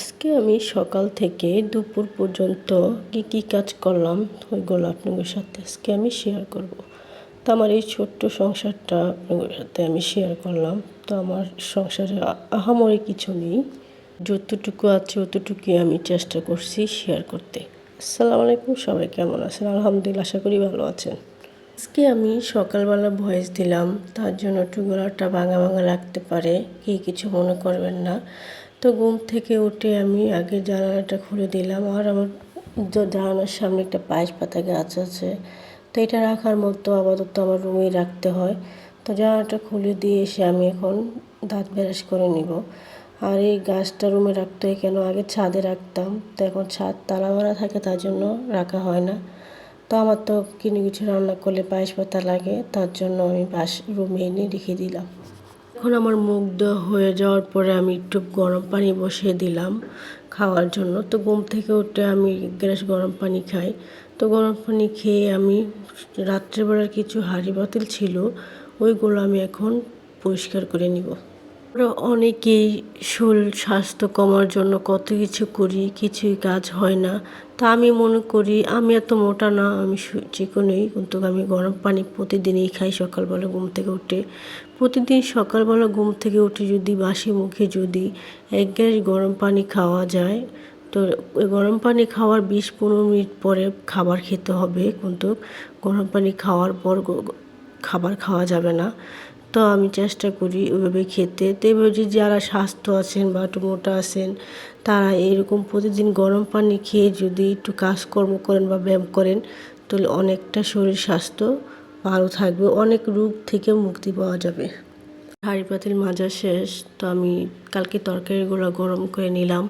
আজকে আমি সকাল থেকে দুপুর পর্যন্ত কী কী কাজ করলাম ওইগুলো আপনাদের সাথে আজকে আমি শেয়ার করব। তো আমার এই ছোট্ট সংসারটা আপনাদের সাথে আমি শেয়ার করলাম। তো আমার সংসারে আহামরি কিছু নেই। যতটুকু আছে অতটুকুই আমি চেষ্টা করছি শেয়ার করতে। আসসালামু আলাইকুম, সবাই কেমন আছেন? আলহামদুলিল্লাহ, আশা করি ভালো আছেন। আজকে আমি সকালবেলা ভয়েস দিলাম, তার জন্য একটু গলাটা ভাঙা ভাঙা লাগতে পারে কি কিছু মনে করবেন না। তো ঘুম থেকে উঠে আমি আগে জানালাটা খুলে দিলাম আর আমার জানালার সামনে একটা পায়েস পাতা গাছ আছে। তো এটা রাখার মতো আপাতত আমার রুমেই রাখতে হয়। তো জানালাটা খুলে দিয়ে এসে আমি এখন দাঁত ব্রাশ করে নিব। আর এই গাছটা রুমে রাখতে হয় কেন? আগে ছাদে রাখতাম। তো এখন ছাদ তালা মারা থাকে তার জন্য রাখা হয় না। তো আমার তো কিনে কিছু রান্না করলে পায়েস পাতা লাগে, তার জন্য আমি বাস রুমে এনে রেখে দিলাম। এখন আমার মুখ দেওয়া হয়ে যাওয়ার পরে আমি একটু গরম পানি বসিয়ে দিলাম খাওয়ার জন্য। তো ঘুম থেকে উঠে আমি গ্যাস গরম পানি খাই। তো গরম পানি খেয়ে আমি রাত্রেবেলার কিছু হাঁড়ি বাতিল ছিল, ওইগুলো আমি এখন পরিষ্কার করে নিব। আমরা অনেকেই শরীর স্বাস্থ্য কমার জন্য কত কিছু করি, কিছুই কাজ হয় না। তা আমি মনে করি, আমি এত মোটা না, আমি চিকনই কিন্তু আমি গরম পানি প্রতিদিনই খাই সকালবেলা ঘুম থেকে উঠে। প্রতিদিন সকালবেলা ঘুম থেকে উঠে যদি বাসি মুখে যদি এক গ্যাস গরম পানি খাওয়া যায়, তো গরম পানি খাওয়ার বিশ পনেরো মিনিট পরে খাবার খেতে হবে। কিন্তু গরম পানি খাওয়ার পর খাবার খাওয়া যাবে না। তো আমি চেষ্টা করি ওইভাবে খেতে। তো এভাবে যারা স্বাস্থ্য আছেন বা একটু মোটা আছেন, তারা এরকম প্রতিদিন গরম পানি খেয়ে যদি একটু কাজকর্ম করেন বা ব্যায়াম করেন, তাহলে অনেকটা শরীর স্বাস্থ্য ভালো থাকবে। অনেক রোগ থেকে মুক্তি পাওয়া যাবে। হাঁড়ি পাতিল মাজা শেষ, তো আমি কালকে তরকারিগুলো গরম করে নিলাম।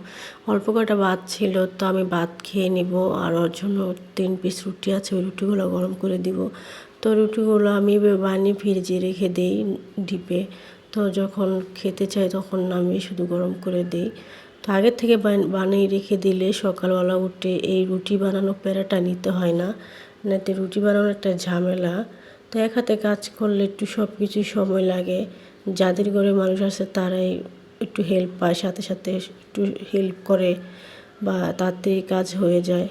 অল্প কটা ভাত ছিল, তো আমি ভাত খেয়ে নিব। আর ওর জন্য তিন পিস রুটি আছে, ওই রুটিগুলো গরম করে দিব। তো রুটিগুলো আমি বানিয়ে ফ্রিজে রেখে দিই ডিপে। তো যখন খেতে চাই তখন আমি শুধু গরম করে দিই। তো আগের থেকে বান- বানিয়ে রেখে দিলে সকালবেলা উঠে এই রুটি বানানো প্যারাটা নিতে হয় না। নাতে রুটি বানানো একটা ঝামেলা। তো এক হাতে কাজ করলে একটু সব কিছুই সময় লাগে। যাদের ঘরে মানুষ আছে তারাই একটু হেল্প পায়, সাথে সাথে একটু হেল্প করে বা তাড়াতাড়ি কাজ হয়ে যায়।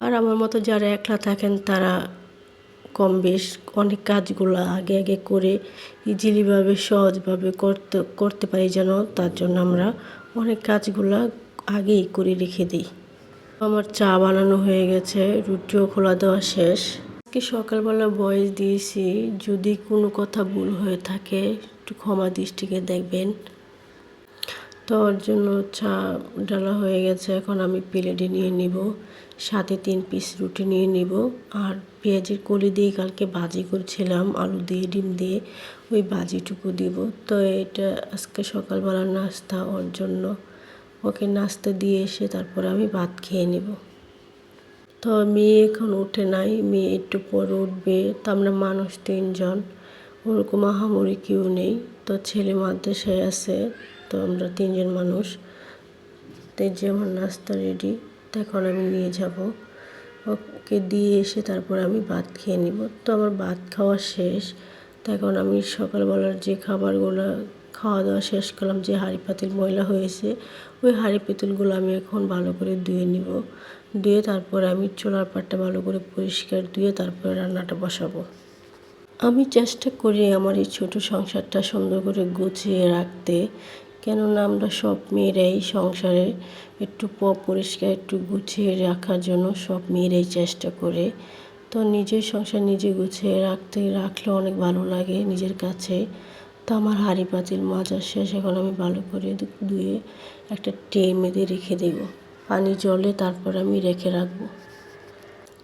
আর আমার মতো যারা একলা থাকেন তারা কম বেশ অনেক কাজগুলো আগে আগে করে ইজিলিভাবে, সহজভাবে করতে করতে পারি যেন তার জন্য আমরা অনেক কাজগুলো আগেই করে রেখে দিই। আমার চা বানানো হয়ে গেছে, রুটিও খোলা দেওয়া শেষ। আজকে সকালবেলা বয়স দিয়েছি, যদি কোনো কথা ভুল হয়ে থাকে, একটু ক্ষমা দৃষ্টিকে দেখবেন। তো ওর জন্য চা ডালা হয়ে গেছে। এখন আমি প্লেটে নিয়ে নিব। সাথে তিন পিস রুটি নিয়ে নিব। আর পেঁয়াজের কলি দিয়ে কালকে ভাজি করছিলাম। আলু দিয়ে, ডিম দিয়ে ওই ভাজিটুকু দিব। তো এটা আজকে সকালবেলার নাস্তা ওর জন্য। ওকে নাস্তা দিয়ে এসে তারপরে আমি ভাত খেয়ে নেব। তো মেয়ে এখন উঠে নাই। মেয়ে একটু পরে উঠবে। তো আমরা মানুষ তিনজন। ওরকম আহামরি কেউ নেই। তো ছেলে মাদ্রাসায় আছে। তো আমরা তিনজন মানুষ। তো যে আমার নাস্তা রেডি তো এখন আমি নিয়ে যাব। ওকে দিয়ে এসে তারপর আমি ভাত খেয়ে নিব। তো আমার ভাত খাওয়া শেষ। তো এখন আমি সকালবেলার যে খাবারগুলো খাওয়া দাওয়া শেষ করলাম, যে হাঁড়ি পাতিল ময়লা হয়েছে, ওই হাঁড়ি পাতিলগুলো আমি এখন ভালো করে ধুয়ে নিব। ধুয়ে তারপরে আমি চোলার পাটটা ভালো করে পরিষ্কার ধুয়ে তারপরে রান্নাটা বসাবো। আমি চেষ্টা করি আমার এই ছোট সংসারটা সুন্দর করে গুছিয়ে রাখতে। কেননা আমরা সব মেয়েরাই সংসারে একটু প পরিষ্কার, একটু গুছিয়ে রাখার জন্য সব মেয়েরাই চেষ্টা করে। তো নিজের সংসার নিজে গুছিয়ে রাখতে, রাখলে অনেক ভালো লাগে নিজের কাছে। তো আমার হাঁড়ি পাতিল মাজা শেষ, এখন আমি ভালো করে ধুয়ে একটা টে মেঁধে রেখে দেবো। পানি জলে তারপর আমি রেখে রাখব।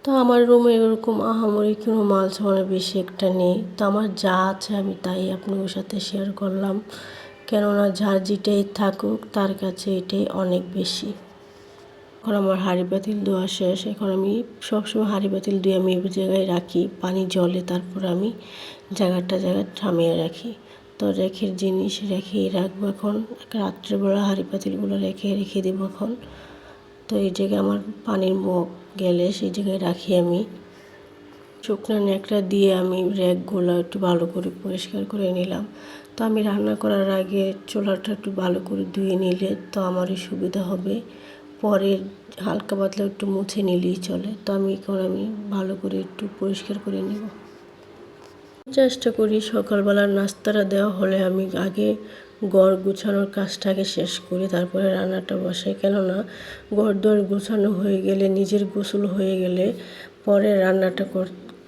তো আমার রুমে এরকম আহামরি কোনো মাল সামাল বেশি একটা নেই। তো আমার যা আছে আমি তাই আপনাদের সাথে শেয়ার করলাম। কেননা যার যেটাই থাকুক তার কাছে এটাই অনেক বেশি। এখন আমার হাঁড়ি বাতিল দেওয়া শেষ। এখন আমি সবসময় হাঁড়ি বাতিল দিয়ে আমি এই জায়গায় রাখি। পানি জলে তারপর আমি জায়গাটা জায়গায় থামিয়ে রাখি। তো রেখে জিনিস রেখেই রাখব এখন। রাত্রেবেলা হাঁড়ি পাতিলগুলো রেখে রেখে দেবো এখন। তো এই জায়গায় আমার পানির মগ গেলে সেই জায়গায় রাখি আমি। শুকনো ন্যাকড়া দিয়ে আমি র্যাকগুলো একটু ভালো করে পরিষ্কার করে নিলাম। তো আমি রান্না করার আগে চুলাটা একটু ভালো করে ধুয়ে নিলে তো আমারই সুবিধা হবে। পরে হালকা পাতলা একটু মুছে নিলেই চলে। তো আমি এখন আমি ভালো করে একটু পরিষ্কার করে নেব। চেষ্টা করি সকালবেলার নাস্তাটা দেওয়া হলে আমি আগে গড় গুছানোর কাজটাকে শেষ করি, তারপরে রান্নাটা বসাই। কেননা গড় দর গুছানো হয়ে গেলে, নিজের গোসল হয়ে গেলে পরে রান্নাটা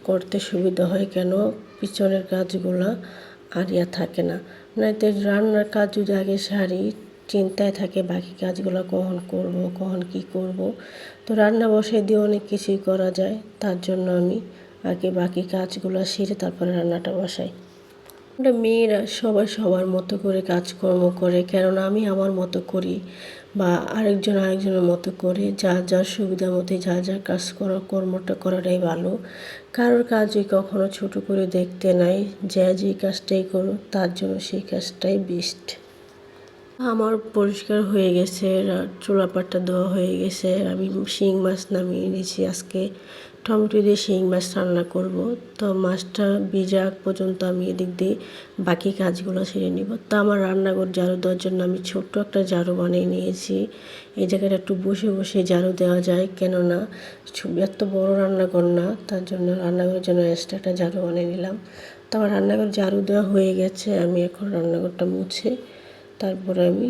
করতে সুবিধা হয়। কেন? পিছনের কাজগুলা আর ইয়া থাকে না। নয়তো রান্নার কাজ যদি আগে সারি, চিন্তায় থাকে বাকি কাজগুলো কখন করব, কখন কি করব। তো রান্না বসাই দিয়ে অনেক কিছুই করা যায়, তার জন্য আমি আগে বাকি কাজগুলো সেরে তারপরে রান্নাটা বসাই। মেয়েরা সবাই সবার মতো করে কাজকর্ম করে, কেননা আমি আমার মতো করি। বা আরেকজন আরেকজনের মতো করে যা যার সুবিধা মতো যা যা কাজ করা, কর্মটা করাটাই ভালো। কারোর কাজই কখনো ছোট করে দেখতে নাই, যে যে কাজটাই করো তার জন্য সেই কাজটাই বেস্ট আমার পরিষ্কার হয়ে গেছে চুলাপাটটা দেওয়া হয়ে গেছে, আমি শিং মাছ নামিয়ে নিয়েছি। আজকে টমেটো দিয়ে শিং মাছ রান্না করব। তো মাছটা ভিজা পর্যন্ত আমি এদিক দিয়ে বাকি কাজগুলো সেরে নিব। তো আমার রান্নাঘর ঝাড়ু দেওয়ার জন্য আমি ছোট্ট একটা ঝাড়ু বানিয়ে নিয়েছি। এই জায়গাটা একটু বসে বসে ঝাড়ু দেওয়া যায়, কেননা এত বড় রান্নাঘর না, তার জন্য রান্নাঘরের জন্য এক্সট্রা একটা ঝাড়ু বানিয়ে নিলাম। তো আমার রান্নাঘর ঝাড়ু দেওয়া হয়ে গেছে, আমি এখন রান্নাঘরটা মুছে তারপরে আমি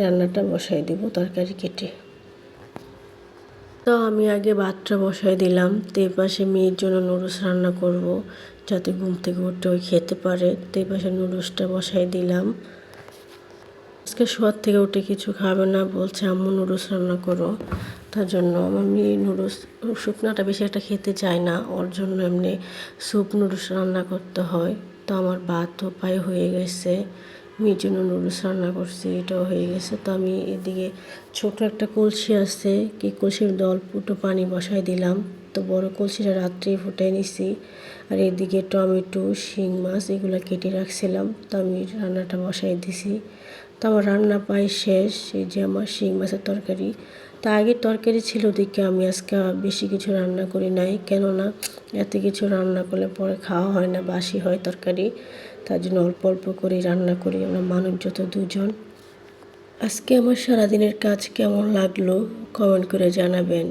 রান্নাটা বসাই দেব তরকারি কেটে। তো আমি আগে ভাতটা বসাই দিলাম তো পাশে মেয়ের জন্য নুডলস রান্না করব যাতে ঘুম থেকে উঠে ওই খেতে পারে। তো পাশে নুডলসটা বসাই দিলাম। আজকে শোয়ার থেকে উঠে কিছু খাবে না, বলছে, আম্মু, নুডলস রান্না করো। তার জন্য আমার মেয়ে নুডলস, শুকনাটা বেশি একটা খেতে চায় না, ওর জন্য এমনি স্যুপ নুডলস রান্না করতে হয়। তো আমার ভাতও পায়ে হয়ে গেছে। মেয়ের জন্য নুডলস রান্না করছি, এটাও হয়ে গেছে। তো আমি এদিকে ছোট একটা কলসি আছে, কি কলসির দল ফুটো পানি বসাই দিলাম। তো বড় কলসিটা রাত্রে ফুটাই নিছি। আর এদিকে টমেটো, শিং মাছ, এগুলো কেটে রাখছিলাম। তো আমি রান্নাটা বসাই দিছি। তো আমার রান্না পাই শেষ, এই যে আমার শিং মাছের তরকারি। তা আগে তরকারি ছিল দেখে আমি আজকে বেশি কিছু রান্না করি নাই। কেননা এত কিছু রান্না করলে পরে খাওয়া হয় না, বাসি হয় তরকারি। তার জন্য অল্প অল্প করে রান্না করি আমরা মানুষ যত দুজন। আজকে আমার সারাদিনের কাজ কেমন লাগল কমেন্ট করে জানাবেন।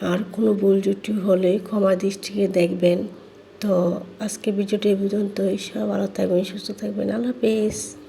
আর কোনো ভুল জুটি হলে ক্ষমা দৃষ্টিকে দেখবেন। তো আজকে ভিডিওটি পর্যন্তই। সব ভালো থাকবেন, সুস্থ থাকবেন। আল্লাহ হাফেজ।